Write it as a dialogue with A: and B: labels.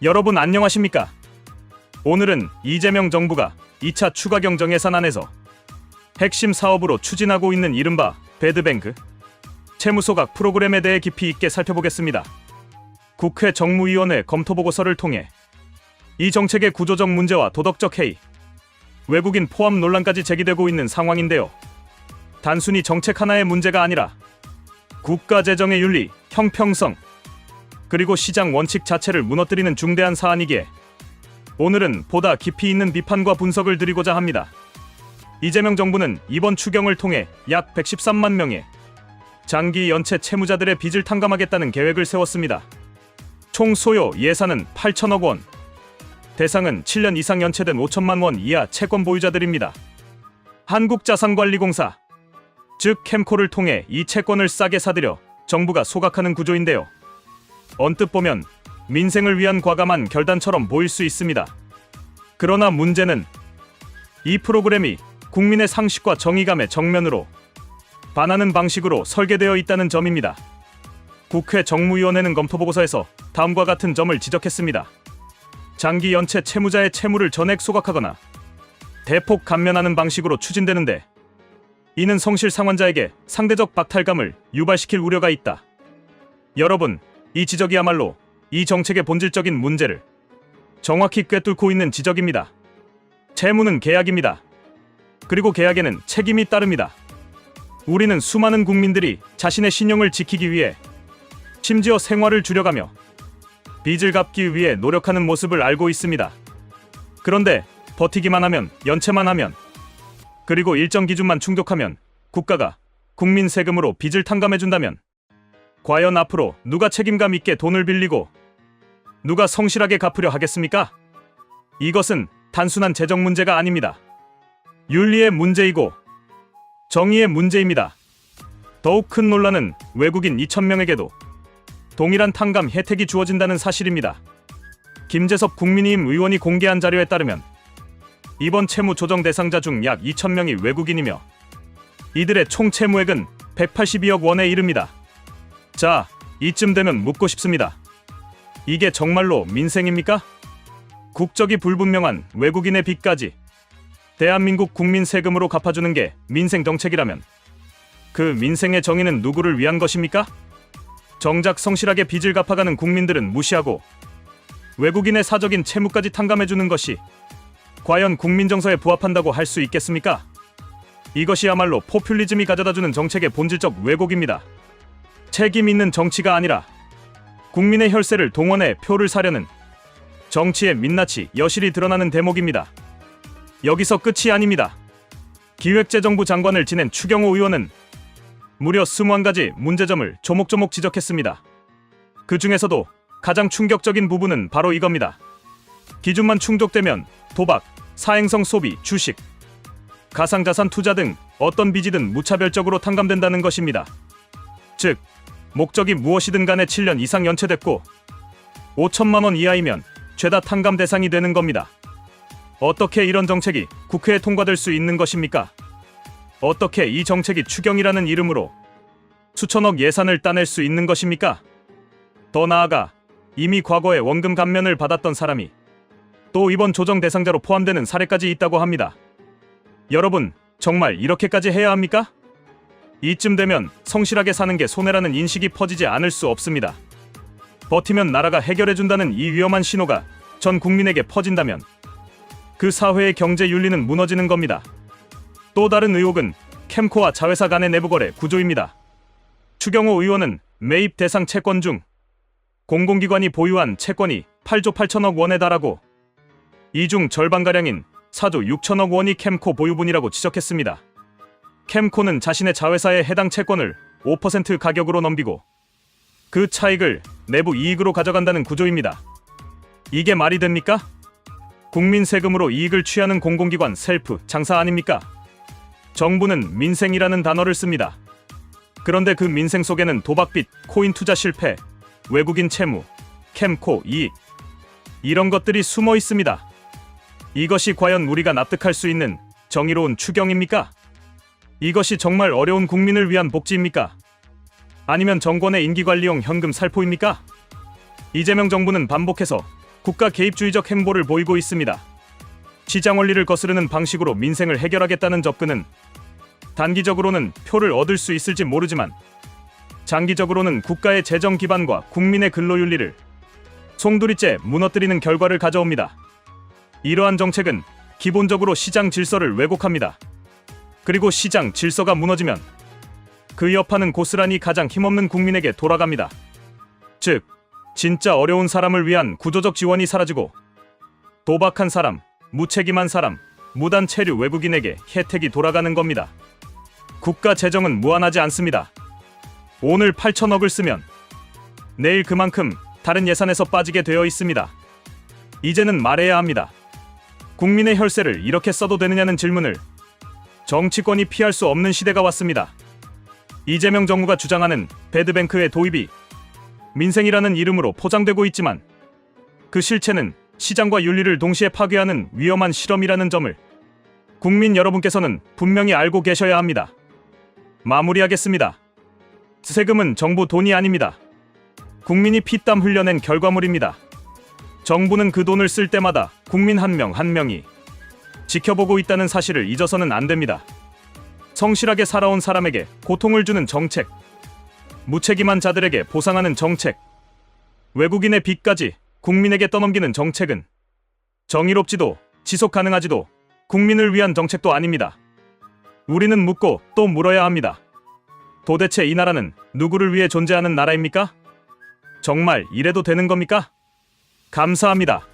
A: 여러분 안녕하십니까? 오늘은 이재명 정부가 2차 추가 경정 예산안에서 핵심 사업으로 추진하고 있는 이른바 배드뱅크 채무 소각 프로그램에 대해 깊이 있게 살펴보겠습니다. 국회 정무위원회 검토 보고서를 통해 이 정책의 구조적 문제와 도덕적 해이, 외국인 포함 논란까지 제기되고 있는 상황인데요. 단순히 정책 하나의 문제가 아니라 국가 재정의 윤리, 형평성, 그리고 시장 원칙 자체를 무너뜨리는 중대한 사안이기에 오늘은 보다 깊이 있는 비판과 분석을 드리고자 합니다. 이재명 정부는 이번 추경을 통해 약 113만 명의 장기 연체 채무자들의 빚을 탕감하겠다는 계획을 세웠습니다. 총 소요 예산은 8천억 원. 대상은 7년 이상 연체된 5천만 원 이하 채권 보유자들입니다. 한국자산관리공사, 즉 캠코를 통해 이 채권을 싸게 사들여 정부가 소각하는 구조인데요. 언뜻 보면 민생을 위한 과감한 결단처럼 보일 수 있습니다. 그러나 문제는 이 프로그램이 국민의 상식과 정의감에 정면으로 반하는 방식으로 설계되어 있다는 점입니다. 국회 정무위원회는 검토 보고서에서 다음과 같은 점을 지적했습니다. 장기 연체 채무자의 채무를 전액 소각하거나 대폭 감면하는 방식으로 추진되는데 이는 성실 상환자에게 상대적 박탈감을 유발시킬 우려가 있다. 여러분, 이 지적이야말로 이 정책의 본질적인 문제를 정확히 꿰뚫고 있는 지적입니다. 채무는 계약입니다. 그리고 계약에는 책임이 따릅니다. 우리는 수많은 국민들이 자신의 신용을 지키기 위해 심지어 생활을 줄여가며 빚을 갚기 위해 노력하는 모습을 알고 있습니다. 그런데 버티기만 하면 연체만 하면 그리고 일정 기준만 충족하면 국가가 국민 세금으로 빚을 탕감해준다면 과연 앞으로 누가 책임감 있게 돈을 빌리고 누가 성실하게 갚으려 하겠습니까? 이것은 단순한 재정 문제가 아닙니다. 윤리의 문제이고 정의의 문제입니다. 더욱 큰 논란은 외국인 2,000명에게도 동일한 탕감 혜택이 주어진다는 사실입니다. 김재섭 국민의힘 의원이 공개한 자료에 따르면 이번 채무 조정 대상자 중 약 2,000명이 외국인이며 이들의 총 채무액은 182억 원에 이릅니다. 자, 이쯤 되면 묻고 싶습니다. 이게 정말로 민생입니까? 국적이 불분명한 외국인의 빚까지 대한민국 국민 세금으로 갚아주는 게 민생 정책이라면 그 민생의 정의는 누구를 위한 것입니까? 정작 성실하게 빚을 갚아가는 국민들은 무시하고 외국인의 사적인 채무까지 탕감해주는 것이 과연 국민 정서에 부합한다고 할 수 있겠습니까? 이것이야말로 포퓰리즘이 가져다주는 정책의 본질적 왜곡입니다. 책임 있는 정치가 아니라 국민의 혈세를 동원해 표를 사려는 정치의 민낯이 여실히 드러나는 대목입니다. 여기서 끝이 아닙니다. 기획재정부 장관을 지낸 추경호 의원은 무려 21가지 문제점을 조목조목 지적했습니다. 그 중에서도 가장 충격적인 부분은 바로 이겁니다. 기준만 충족되면 도박, 사행성 소비, 주식, 가상자산 투자 등 어떤 빚이든 무차별적으로 탕감된다는 것입니다. 즉, 목적이 무엇이든 간에 7년 이상 연체됐고 5천만 원 이하이면 죄다 탕감 대상이 되는 겁니다. 어떻게 이런 정책이 국회에 통과될 수 있는 것입니까? 어떻게 이 정책이 추경이라는 이름으로 수천억 예산을 따낼 수 있는 것입니까? 더 나아가 이미 과거에 원금 감면을 받았던 사람이 또 이번 조정 대상자로 포함되는 사례까지 있다고 합니다. 여러분, 정말 이렇게까지 해야 합니까? 이쯤 되면 성실하게 사는 게 손해라는 인식이 퍼지지 않을 수 없습니다. 버티면 나라가 해결해준다는 이 위험한 신호가 전 국민에게 퍼진다면 그 사회의 경제 윤리는 무너지는 겁니다. 또 다른 의혹은 캠코와 자회사 간의 내부 거래 구조입니다. 추경호 의원은 매입 대상 채권 중 공공기관이 보유한 채권이 8조 8천억 원에 달하고 이 중 절반가량인 4조 6천억 원이 캠코 보유분이라고 지적했습니다. 캠코는 자신의 자회사에 해당 채권을 5% 가격으로 넘기고 그 차익을 내부 이익으로 가져간다는 구조입니다. 이게 말이 됩니까? 국민 세금으로 이익을 취하는 공공기관 셀프 장사 아닙니까? 정부는 민생이라는 단어를 씁니다. 그런데 그 민생 속에는 도박빚, 코인 투자 실패, 외국인 채무, 캠코 이익 이런 것들이 숨어 있습니다. 이것이 과연 우리가 납득할 수 있는 정의로운 추경입니까? 이것이 정말 어려운 국민을 위한 복지입니까? 아니면 정권의 인기관리용 현금 살포입니까? 이재명 정부는 반복해서 국가 개입주의적 행보를 보이고 있습니다. 시장 원리를 거스르는 방식으로 민생을 해결하겠다는 접근은 단기적으로는 표를 얻을 수 있을지 모르지만 장기적으로는 국가의 재정 기반과 국민의 근로윤리를 송두리째 무너뜨리는 결과를 가져옵니다. 이러한 정책은 기본적으로 시장 질서를 왜곡합니다. 그리고 시장 질서가 무너지면 그 여파는 고스란히 가장 힘없는 국민에게 돌아갑니다. 즉, 진짜 어려운 사람을 위한 구조적 지원이 사라지고 도박한 사람, 무책임한 사람, 무단 체류 외국인에게 혜택이 돌아가는 겁니다. 국가 재정은 무한하지 않습니다. 오늘 8천억을 쓰면 내일 그만큼 다른 예산에서 빠지게 되어 있습니다. 이제는 말해야 합니다. 국민의 혈세를 이렇게 써도 되느냐는 질문을 정치권이 피할 수 없는 시대가 왔습니다. 이재명 정부가 주장하는 배드뱅크의 도입이 민생이라는 이름으로 포장되고 있지만 그 실체는 시장과 윤리를 동시에 파괴하는 위험한 실험이라는 점을 국민 여러분께서는 분명히 알고 계셔야 합니다. 마무리하겠습니다. 세금은 정부 돈이 아닙니다. 국민이 피땀 흘려낸 결과물입니다. 정부는 그 돈을 쓸 때마다 국민 한 명한 명이 지켜보고 있다는 사실을 잊어서는 안 됩니다. 성실하게 살아온 사람에게 고통을 주는 정책, 무책임한 자들에게 보상하는 정책, 외국인의 빚까지 국민에게 떠넘기는 정책은 정의롭지도 지속 가능하지도 국민을 위한 정책도 아닙니다. 우리는 묻고 또 물어야 합니다. 도대체 이 나라는 누구를 위해 존재하는 나라입니까? 정말 이래도 되는 겁니까? 감사합니다.